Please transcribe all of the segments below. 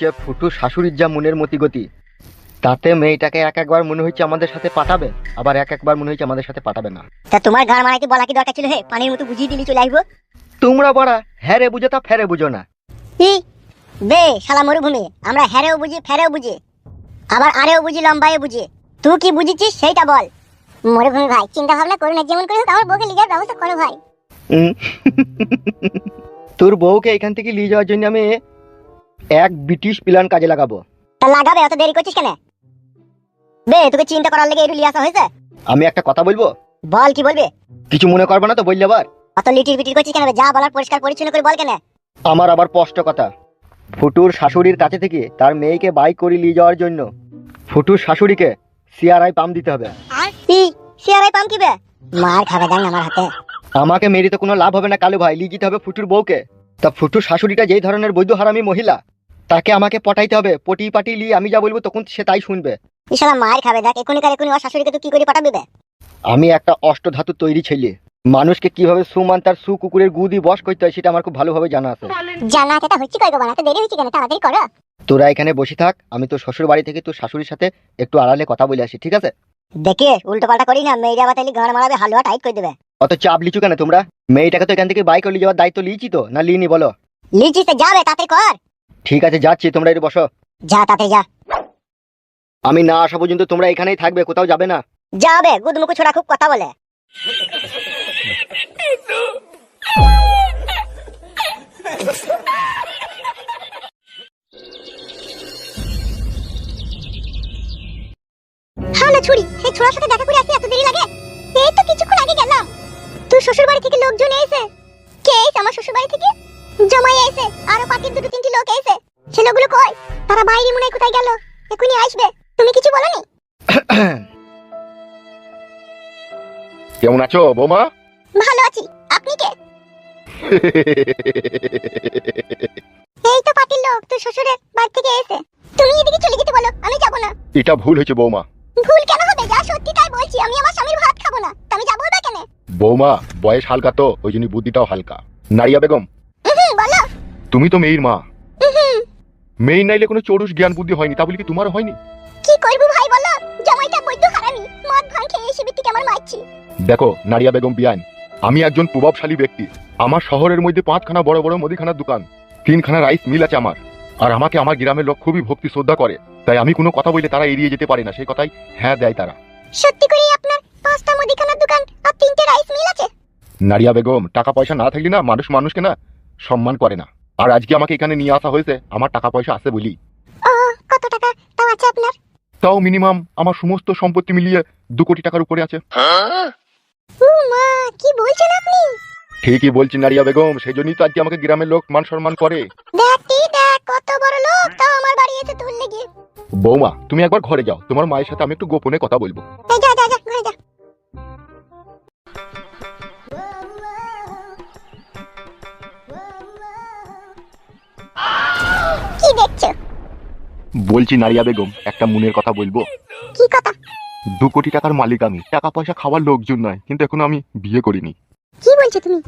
যে ফুটু শাশুড়ির যা মনের মতিগতি তাতে মেয়েটাকে এক একবার মনে হচ্ছে আমাদের সাথে পাঠাবে আবার এক একবার মনে হচ্ছে আমাদের সাথে পাঠাবে না। তা তোমার গান মারাইতে বলা কি দরকার ছিল হে? পানির মতো বুঝিয়ে দিলি চলে আসব। তোমরা বড়া হ্যাঁ রে বুঝো তা ফেরে বুঝো না। ই বে শালা মরুভূমি আমরা হ্যারেও বুঝি ফেরেও বুঝি আবার আরেও বুঝি লম্বায়ও বুঝি। তুই কি বুঝিছিস সেইটা বল। মরুভূমি ভাই চিন্তা ভাবনা করো না যেমন করে আমার বউকে লিগার ব্যবস্থা করো ভাই। তোর বউকে এখান থেকে নিয়ে যাওয়ার জন্য আমি এক ব্রিটিশ প্ল্যান কাজে লাগাবো। তা লাগাবে অত দেরি করছিস কেন? বে তোকে চিন্তা করার লেগে একটু লিয়ে আসা হয়েছে? আমি একটা কথা বলব? বল কি বলবে? কিছু মনে করবে না তো বললে আবার। অত লিটির বিটির করছিস কেন বে? যা বলার পরিষ্কার পরিচ্ছন্ন করে বল কেন? আমার আবার স্পষ্ট কথা। ফুটুর শাশুড়ির কাছে থেকে তার মেয়েকে বাইক করে নিয়ে যাওয়ার জন্য ফুটুর শাশুড়িকে সিআরআই পাম দিতে হবে। ই সিয়ারাই পাম কি বে? মার খাবে দেন আমার হাতে। আমাকে মেরে তো কোনো লাভ হবে না কালু ভাই লিয়ে যেতে হবে ফুটুর বউকে। তা ফুটুর শাশুড়িটা যেই ধরনের বৈধ হারামি মহিলা তাকে আমাকে পটাইতে হবে। পটি পাটি নিয়ে আমি যা বলব তখন সে তাই শুনবে। ইশালা মার খাবে। দেখ এখনই কার এখনই ওর শাশুড়িকে তুই কি করে পাঠাবি বে? আমি একটা অষ্টধাতু তৈরি ছেলে। মানুষকে কীভাবে সুমান তার সু কুকুরের গু দিয়ে বস করতে হয় সেটা আমার খুব ভালোভাবে জানা আছে। জানা আছে তা হচ্ছে কই গো বানাতে দেরি হচ্ছে কেন? তাড়াতাড়ি করো। তোরা এখানে বসে থাক আমি তোর শ্বশুর বাড়ি থেকে তোর শাশুড়ির সাথে একটু আড়ালে কথা বলে আসি ঠিক আছে? দেখে উল্টো পাল্টা করি না মেয়েরা বাতালি ঘর মারাবে হালুয়া টাইট করে দেবে। অত চাপ লিচু কেন তোমরা? মেয়েটাকে তো এখান থেকে বাইক নিয়ে যাওয়ার দায়িত্ব লিয়েছি তো। না লিনি বলো। লিচিতে যাবে তাড়াতাড়ি কর। ঠিক আছে যাচ্ছি তোমরা একটু বসো। যা তাড়াতাড়ি যা। আমি না আসা পর্যন্ত তোমরা এখানেই থাকবে কোথাও যাবে না। যাবে গুদমুকু ছোড়া খুব কথা বলে। হ্যালো ছুরি। সেই ছোড়ার সাথে দেখা করে আসি তোর শ্বশুর বাড়ি থেকে লোকজন এসে? কে এসে আমার শ্বশুর বাড়ি থেকে? জমাই এসে আরও পাখির দুটো তিনটি লোক এসে। সে লোকগুলো কই? তারা বাইরে মনে কোথায় গেল। এখনই আসবে। তুমি কিছু বলনি? কেমন আছো বৌমা? ভালো আছি। আপনি কে? এই তো পাটির লোক তোর শ্বশুরের বাড়ি থেকে এসে। তুমি এদিকে চলে যেতে বলো আমি যাব না। এটা ভুল হয়েছে বৌমা। ভুল কেন যা সত্যি তাই বলছি আমি আমার স্বামীর ভাত খাব না। আমি যাব না কেন? বৌমা বয়স হালকা তো ওই জন্য বুদ্ধিটাও হালকা। নারিয়া বেগম বলো। তুমি তো মেয়ের মা। হুম মেয়ে নাইলে কোনো জ্ঞান বুদ্ধি হয়নি তা বলি কি তোমার হয়নি? কি করব ভাই বলো? জামাইটা বৈদ্য হারামি মদ ভাঙ খেয়ে এসে বিটিকে আমার মারছি। দেখো নারিয়া বেগম বিয়ান আমি একজন প্রভাবশালী ব্যক্তি। আমার শহরের মধ্যে পাঁচখানা বড় বড় মুদিখানার দোকান তিনখানা রাইস মিল আছে আমার। আর আমাকে আমার গ্রামের লোক খুবই ভক্তি শ্রদ্ধা করে। তাই আমি কোনো কথা বললে তারা এড়িয়ে যেতে পারে না। সেই কথাই হ্যাঁ দেয় তারা। সত্যি করে আপনার পাঁচটা মুদিখানার দোকান আর তিনটে রাইস মিল আছে? নারিয়া বেগম টাকা পয়সা না থাকলে না মানুষ মানুষকে না সম্মান করে না। আর আজকে আমাকে এখানে নিয়ে আসা হয়েছে আমার টাকা পয়সা আছে বলি ও কত টাকা? তাও আছে আপনার? তাও মিনিমাম আমার সমস্ত সম্পত্তি মিলিয়ে দু কোটি টাকার উপরে আছে। ও মা কি বলছেন আপনি? ঠিকই বলছি নারিয়া বেগম সেই জন্যই তো আজকে আমাকে গ্রামের লোক মান সম্মান করে কত বড় লোক। বৌমা তুমি একবার ঘরে যাও। তোমার মায়ের সাথে আমি একটু গোপনে কথা বলব। কি দেখছ? বলছি নারিয়া বেগম একটা মনের কথা বলব। কি কথা? দু কোটি টাকার মালিক আমি। টাকা পয়সা খাওয়ার লোকজন নয় কিন্তু এখনও আমি বিয়ে করিনি। কি বলছো তুমি?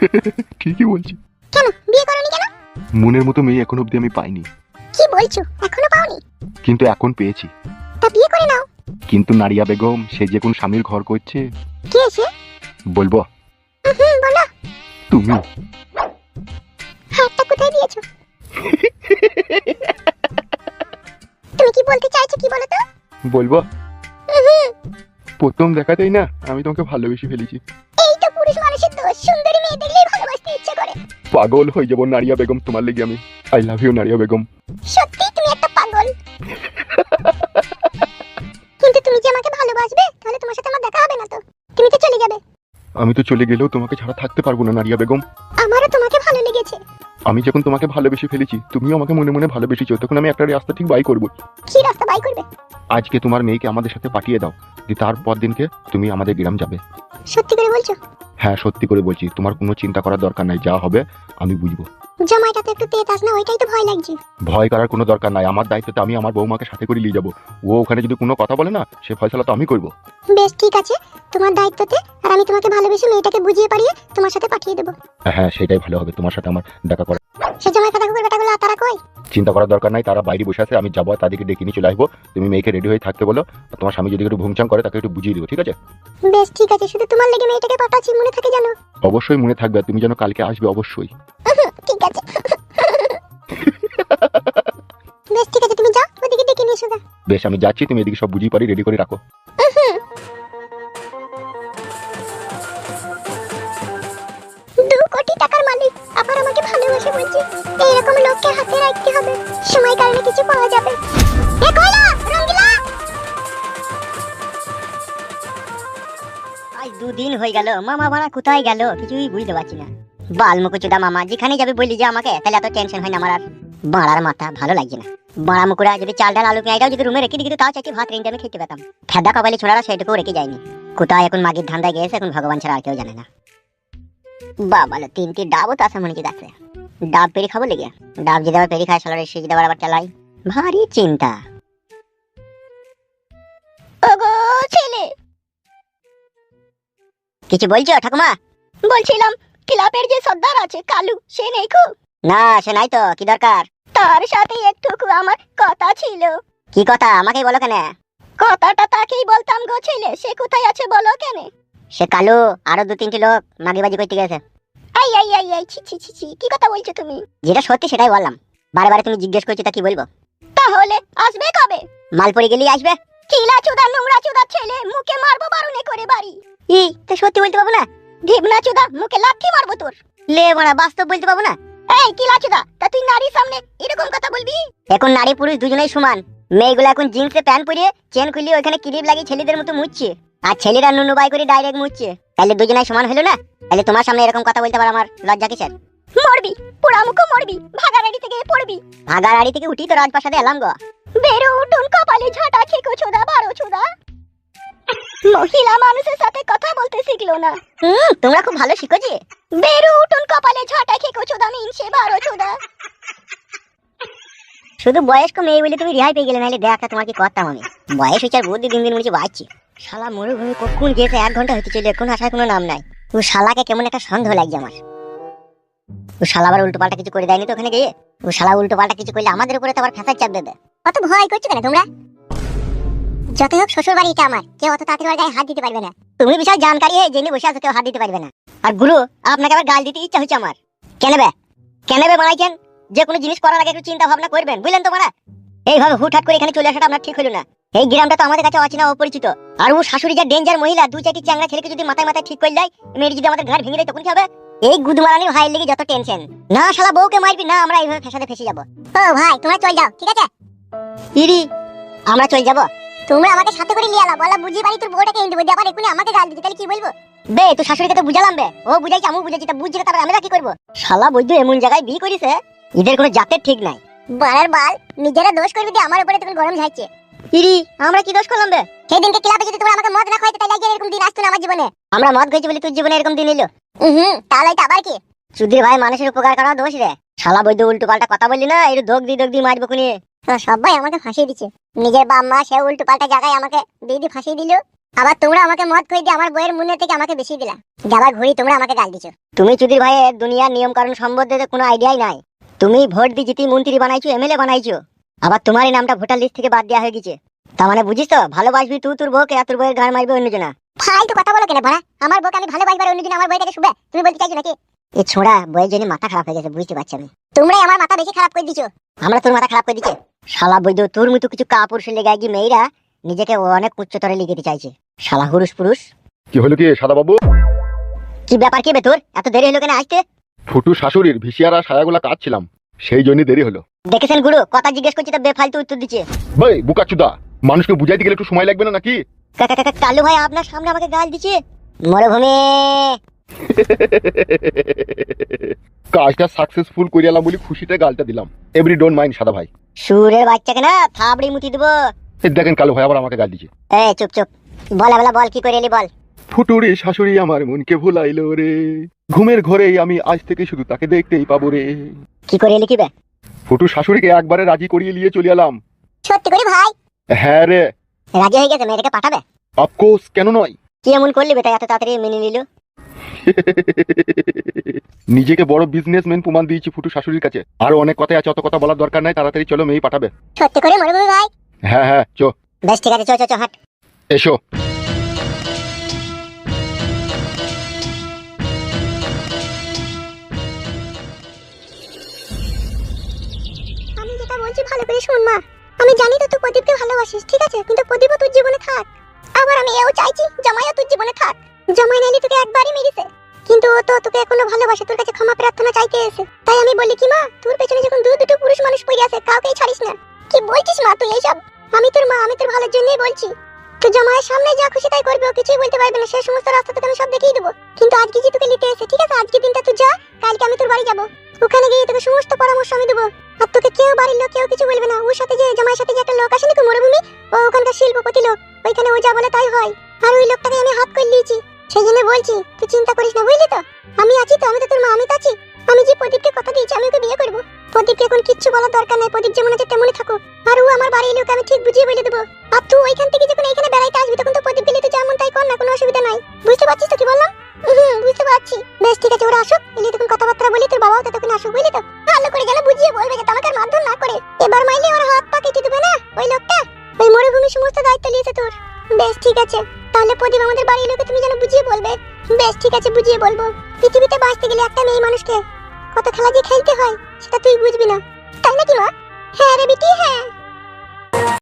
ঠিকই বলছি। কেন? বিয়ে করনি কেন? মনের মতো মেয়ে এখন অব্দি আমি পাইনি। কি বলছো? এখনও পাওনি? কিন্তু এখন পেয়েছি। তা বিয়ে করে নাও। কিন্তু নারিয়া বেগম সে যে কোন স্বামীর ঘর করছে। কে এসে বলব। হুম বলো। তুমি। হাতটা কোথায় দিয়েছ? তুমি কি বলতে চাইছো কি বলো তো? বলব। প্রথম দেখাতেই না আমি তোমাকে ভালোবেসে ফেলেছি। পাগল হয়ে যাব নারিয়া বেগম তোমার লেগে আমি। I love you Nariya Begum. সত্যি তুমি একটা পাগল? কিন্তু তুমি যে আমাকে ভালোবাসবে? তাহলে তোমার সাথে আমার দেখা হবে না তো? তুমি তো চলে যাবে। আমি তো চলে গেলেও তোমাকে ছাড়া থাকতে পারব না নারিয়া বেগম। আমারও তোমাকে ভালো লেগেছে। আমি যখন তোমাকে ভালোবেসে ফেলেছি তুমিও আমাকে মনে মনে ভালোবেসেছো তখন আমি একটা রাস্তা ঠিক বাই করব। কি রাস্তা বাই করবে? আজকে তোমার মেয়েকে আমাদের সাথে পাঠিয়ে দাও যে তারপর দিনকে তুমি আমাদের গ্রাম যাবে। সত্যি করে বলছো? হ্যাঁ সত্যি করে বলছি তোমার কোনো চিন্তা করার দরকার নাই যা হবে আমি বুঝব। জামাইটা তো একটু তেতাস না ওইটাই তো ভয় লাগছে। ভয় করার কোনো দরকার নাই আমার দায়িত্বতে আমি আমার বৌমাকে সাথে করে নিয়ে যাব। ও ওখানে যদি কোনো কথা বলে না সে ফয়সলা তো আমি করব। বেশ ঠিক আছে। তোমার দায়িত্বতে আর আমি তোমাকে ভালোবেসে মেয়েটাকে বুঝিয়ে পারিয়ে তোমার সাথে পাঠিয়ে দেবো। হ্যাঁ সেটাই ভালো হবে তোমার সাথে আমার দেখা করা সে জামাই কথা কুকুর বেটাগুলো তারা কই? চিন্তা করার দরকার নাই তারা বাইরে বসে আছে আমি যাব তাদেরকে ডেকে নিয়ে চলে আসব। তুমি মেয়েকে রেডি হয়ে থাকতে বলো আর তোমার স্বামী যদি একটু ভুংচাং করে তাকে একটু বুঝিয়ে দিও ঠিক আছে? বেশ ঠিক আছে শুধু তোমার লেগে মেয়েটাকে পাঠাচ্ছি মনে থাকে জানো অবশ্যই মনে থাকবে তুমি যেন কালকে আসবে অবশ্যই। ঠিক আছে। বেশ ঠিক আছে তুমি যাও ওদিকে ডেকে নিয়ে এসো গা। বেশ আমি যাচ্ছি তুমি এদিকে সব বুঝিয়ে পারি রেডি করে রাখো। দু কোটি টাকার মালিক আবার আমাকে ভালোবাসে বলছে এইরকম লোককে হাতে রাখতে হবে সময় কারণে কিছু পাওয়া যাবে। এ কইলা রঙ্গিলা! আজ দুদিন হয়ে গেল মামা ভাড়া কোথায় গেল কিছুই বুঝতে পারছি না। বাল মুকুচুদা মামা যেখানে যাবে বললি যে আমাকে, তাহলে এত টেনশন হয় না আমার মাথা ভালো লাগছে না। বাড়া মুকুরা যদি চাল ডাল আলু যদি রুমে রেখে দিত তাও চাইছি ভাত রেঞ্জে আমি খেতে পেতাম। ছোড়ারা সেটুকু রেখে যায়নি। কোথায় এখন মাগির ধান্দায় এখন ভগবান ছাড়া আর কেউ জানে না। বাবা তিনটি ডাবও তো আসা মনে কি ডাব পেরি খাব লেগে? ডাব যদি আবার পেরি খায় সালারে সে যদি আবার চালাই ভারী চিন্তা। ওগো, ছেলে! কিছু বলছো, ঠাকুমা? বলছিলাম ক্লাবের যে সর্দার আছে কালু সে নেই খু না সে নাই তো কি দরকার? তার সাথে একটুকু আমার কথা ছিল। কি কথা আমাকেই বলো কেন? কথাটা তাকেই বলতাম গো ছেলে সে কোথায় আছে বলো কেন? সে কালু আরও দু তিনটি লোক মাগিবাজি করতে গেছে। আই আই আই আই ছি ছি ছি ছি কি কথা বলছো তুমি? যেটা সত্যি সেটাই বললাম। বারে বারে তুমি জিজ্ঞেস করছ তা কি বলব? তাহলে আসবে কবে? মালপরি গেলেই আসবে। কিলা চুদা নোংরা চুদা ছেলে মুখে মারবো বারুনে করে বাড়ি। ই তো সত্যি বলতে পারব না? ঢিবনা চুদা মুখে লাথি মারবো তোর। লে বাস্তব বলতে পারব না। এই কিলা চুদা তা তুই নারীর সামনে এরকম কথা বলবি? এখন নারী পুরুষ দুজনেই সমান। মেয়েগুলো এখন জিন্সে প্যান্ট পরিয়ে চেন খুলিয়ে ওখানে ক্লিপ লাগিয়ে ছেলেদের মতো আর ছেলেরা নুনু বাই করে ডাইরেক্ট তাহলে দুজনেই সমান হলো না? তাহলে তোমার সামনে এরকম কথা বলতে পারো আমার লজ্জা কিসের? মরবি পোড়া মুখো মরবি ভাগাড়াড়ি থেকে পড়বি। ভাগার আড়ি থেকে উঠি তো রাজপ্রাসাদে এলাম গো। বেরো উঠুন কপালে ঝাঁটা খেকো চুদা বারো চুদা মহিলা মানুষের সাথে কথা বলতে শিখলো না। হুম তোমরা খুব ভালো শিখো যে। বেরো উঠুন কপালে ঝাঁটা খেকো চুদা মিনসে বারো চুদা। শুধু বয়স্ক মেয়ে বলে তুমি রেহাই পেয়ে গেলে নাহলে দেখা তোমার কি করতাম আমি বয়স হচ্ছে আর বুদ্ধি দিন দিন মনে বাড়ছে। শালা মরুভূমি কখন গেছে এক ঘণ্টা হতে চলে এখন আসার কোনো নাম নাই। ও শালাকে কেমন একটা সন্দেহ লাগছে আমার। ও শালা আবার উল্টো পাল্টা কিছু করে দেয়নি তো ওখানে গিয়ে? ও শালা উল্টো পাল্টা কিছু করলে আমাদের উপরে তো আবার ফেসার চাপ দেবে। অত ভয় করছ কেন তোমরা? যত হোক শ্বশুর আমার, কেউ অত তাড়াতাড়ি গায়ে হাত দিতে পারবে না। তুমি বিশাল জানকারি জেনে বসে আছো, কেউ হাত দিতে পারবে না। আর গুরু, আপনাকে আবার গাল দিতে ইচ্ছা হচ্ছে আমার। কেন বে? কেন বে বানাইছেন যে কোনো জিনিস করার আগে একটু চিন্তা ভাবনা করবেন, বুঝলেন তোমরা এইভাবে হুটহাট করে এখানে চলে আসাটা আপনার ঠিক হলো না। এই গ্রামটা তো আমাদের কাছে অচেনা, অপরিচিত। আর ও শাশুড়ি যা ডেঞ্জার মহিলা, দু চারটি চ্যাংড়া ছেলেকে যদি মাথায় মাথায় ঠিক করে মেয়ের যদি আমাদের ঘাড় ভেঙে দেয়, তখন কি হবে? এই ভাইয়ের লেগে যত টেনশন না শালা বউকে মারবি, না আমরা এইভাবে ফেসাতে ফেসে যাব। ও ভাই, তোমরা চল যাও, ঠিক আছে? ইরি, আমরা চলে যাব। তোমরা আমাকে সাথে করে নিয়ে আলা বলা বুঝি বাড়ি তোর বউটাকে এনে দেবো আবার এক্ষুনি আমাকে গাল দিতে তাহলে কি বলব? বে তুই শাশুড়িকে তো বুঝালাম বে ও বুঝাইছি আমি বুঝাইছি তা বুঝছি না, তারপর আমরা কি করব? শালা বৈদ্য এমন জায়গায় বিয়ে করিছে এদের কোনো জাতের ঠিক নাই। বাড়ার বাল নিজেরা দোষ করবি দিয়ে আমার উপরে তখন গরম ঝাইছে ইরি আমরা কি দোষ করলাম বে? সেই দিনকে ক্লাবে যদি তোমরা আমাকে মদ না খাইতে তাহলে এরকম দিন আসতো না আমার জীবনে। আমরা মদ খেয়েছি বলে তোর জীবনে এরকম দিন এলো। হুম তাহলে এটা আবার কি? সুধীর ভাই মানুষের উপকার করা দোষ রে। শালা বৈদ্য উল্টো পাল্টা কথা বললি না একটু দোক দি দোক দি মারবো কোনি তো সবাই আমাকে ফাঁসিয়ে দিচ্ছে নিজের বাপ মা সে উল্টো পাল্টা জায়গায় আমাকে দিদি ফাঁসিয়ে দিল। আবার তোমরা আমাকে মদ খাই দিয়ে আমার বইয়ের মুন্নে থেকে আমাকে বেশি দিলা। যাবার ঘুরি তোমরা আমাকে গাল দিছো। তুমি সুধীর ভাইয়ের দুনিয়ার নিয়ম কারণ সম্বন্ধে তো কোনো আইডিয়াই নাই। তুমি ভোট দিয়ে জিতি মন্ত্রী বানাইছো এমএলএ বানাইছো। আবার তোমার এই নামটা ভোটার লিস্ট থেকে বাদ দেওয়া হয়ে গেছে। তার মানে বুঝিস তো ভালোবাসবি তুই তোর বউকে আর তোর বউয়ের গান মারবে অন্যজনা। ফালতু কথা বলো কেন ভাড়া? আমার বউকে আমি ভালোবাসবার অন্যদিন আমার বইটাকে শুবে? তুমি বলতে চাইছো নাকি? এই ছোড়া বইয়ের জন্য মাথা খারাপ হয়ে গেছে বুঝতে পারছি আমি। তোমরাই আমার মাথা বেশি খারাপ করে দিছো। আমরা তোর মাথা খারাপ করে দিচ্ছে। শালা বৈদ্য তোর মতো কিছু কাপুরুষ লেগে গিয়ে মেয়েরা নিজেকে অনেক উচ্চতরে লিখে দিতে চাইছে। শালা হুরুষ পুরুষ। কি হলো কি সাদা বাবু? কি ব্যাপার কি বে তোর? এত দেরি হলো কেন আসতে? ফুটু শাশুড়ির ভিসিয়ারা সায়াগুলা কাটছিলাম সেই জন্যই দেরি হলো। দেখেছেন গুরু কথা জিজ্ঞেস করছি তো বেফালতু উত্তর দিচ্ছে। ভাই বুকাচুদা মানুষকে বুঝাইতে গেলে একটু সময় লাগবে না নাকি? কা- কা- কা- কালু ভাই আপনার সামনে আমাকে গাল দিচ্ছে? মরুভূমি! কাজটা সাকসেসফুল করে এলাম বলি খুশিতে গালটা দিলাম। এভরি ডোন্ট মাইন্ড সাদা ভাই। সুরের বাচ্চাকে না থাবড়ি মুতি দেবো। এই দেখেন কালো ভাই আবার আমাকে গাল দিচ্ছে এ চুপ চুপ। বলা বলা বল কি করে এলি বল। ফুটুরে শাশুড়ি আমার মনকে ভুলাইলো রে। ঘুমের ঘরেই আমি আজ থেকে শুধু তাকে দেখতেই পাবো রে। কি করে এলি কি বে? ফুটু শাশুড়িকে একবারে রাজি করিয়ে নিয়ে চলে এলাম। সত্যি করে ভাই? হ্যাঁ রে। রাজি হয়ে গেছে মেয়েটাকে পাঠাবে? অফকোর্স কেন নয়? কি এমন করলি বেটা এত তাড়াতাড়ি মেনে নিল? নিজেকে বড় বিজনেসম্যান প্রমাণ দিয়েছি ফুটু শাশুড়ির কাছে। আরও অনেক কথাই আছে অত কথা বলার দরকার নাই তাড়াতাড়ি চলো মেয়ে পাঠাবে। সত্যি করে মরুভূমি ভাই? হ্যাঁ হ্যাঁ চো। বেশ ঠিক আছে চ চ চ হাট। এসো। আমি যেটা বলছি ভালো করে শোন মা। আমি জানি তো তুই প্রদীপকে ভালোবাসিস ঠিক আছে? কিন্তু প্রদীপও তোর জীবনে থাক। আবার আমি এও চাইছি জামাইও তোর জীবনে থাক। জামাই নাইলে তোকে একবারই মেরেছে। কিন্তু ও তো তোকে এখনও ভালোবাসে, তোর কাছে ক্ষমা প্রার্থনা চাইতে এসে তাই আমি বলি কি মা, তোর পেছনে যখন দু দুটো পুরুষ মানুষ পড়ে আছে, কাউকেই ছাড়িস না। কি বলছিস মা তুই এইসব? আমি তোর মা, আমি তোর ভালোর জন্যই বলছি। তো জামাইয়ের সামনে যা খুশি তাই করবে, ও কিছুই বলতে পারবে না। সেই সমস্ত রাস্তা তোকে আমি সব দেখিয়ে দেবো। কিন্তু আজকে যে তোকে নিতে এসে, ঠিক আছে? আজকে দিনটা তুই যা, কালকে আমি তোর বাড়ি যাব। ওখানে গিয়ে তোকে সমস্ত পরামর্শ আমি দেবো। আর তোকে কেউ বাড়ির লোক, কেউ কিছু বলবে না। ওর সাথে যে, জামাইয়ের সাথে যে একটা লোক আসেনি মরুভূমি? ও ওখানকার শিল্পপতি লোক। ওইখানে ও যা বলে তাই হয়। আর ওই লোকটাকে আমি হাত করে নিয়েছি। সেই জন্য বলছি, তুই চিন্তা করিস না, বুঝলি তো? আমি আছি তো, আমি তো তোর মা, আমি তো আছি। আমি যে প্রদীপকে কথা দিয়েছি, আমি ওকে বিয়ে করব। প্রদীপকে এখন কিচ্ছু বলার দরকার নাই, প্রদীপ যেমন আছে তেমনই থাকো আর ও আমার বাড়ির লোক আমি ঠিক বুঝিয়ে বলে দেবো। আর তুই ওইখান থেকে যখন এখানে বেড়াইতে আসবি, তখন তো প্রদীপ গেলে তো যেমন তাই কর না, কোনো অসুবিধা নাই। বুঝতে পারছিস তো কি বললাম? হুম বুঝতে পারছি। বেশ, ঠিক আছে, ওরা আসুক। এলে তখন কথাবার্তা বলি তোর বাবাও তো তখন আসুক, বুঝলি তো? ভালো করে যেন বুঝিয়ে বলবে যে তোমাকে মারধর না করে। এবার মাইলে ওর হাত পা কেটে দেবে না, ওই লোকটা? ওই মরুভূমির সমস্ত দায়িত্ব নিয়েছে তোর। বেশ, ঠিক আছে। তাহলে প্রদীপ আমাদের বাড়ির লোকে তুমি যেন বুঝিয়ে বলবে। বেশ, ঠিক আছে, বুঝিয়ে বলব। পৃথিবীতে বাঁচতে গেলে একটা মেয়ে মানুষকে কত খেলা যে খেলতে হয়, সেটা তুই বুঝবি না। তাই নাকি মা? হ্যাঁ রে বিটি হ্যাঁ।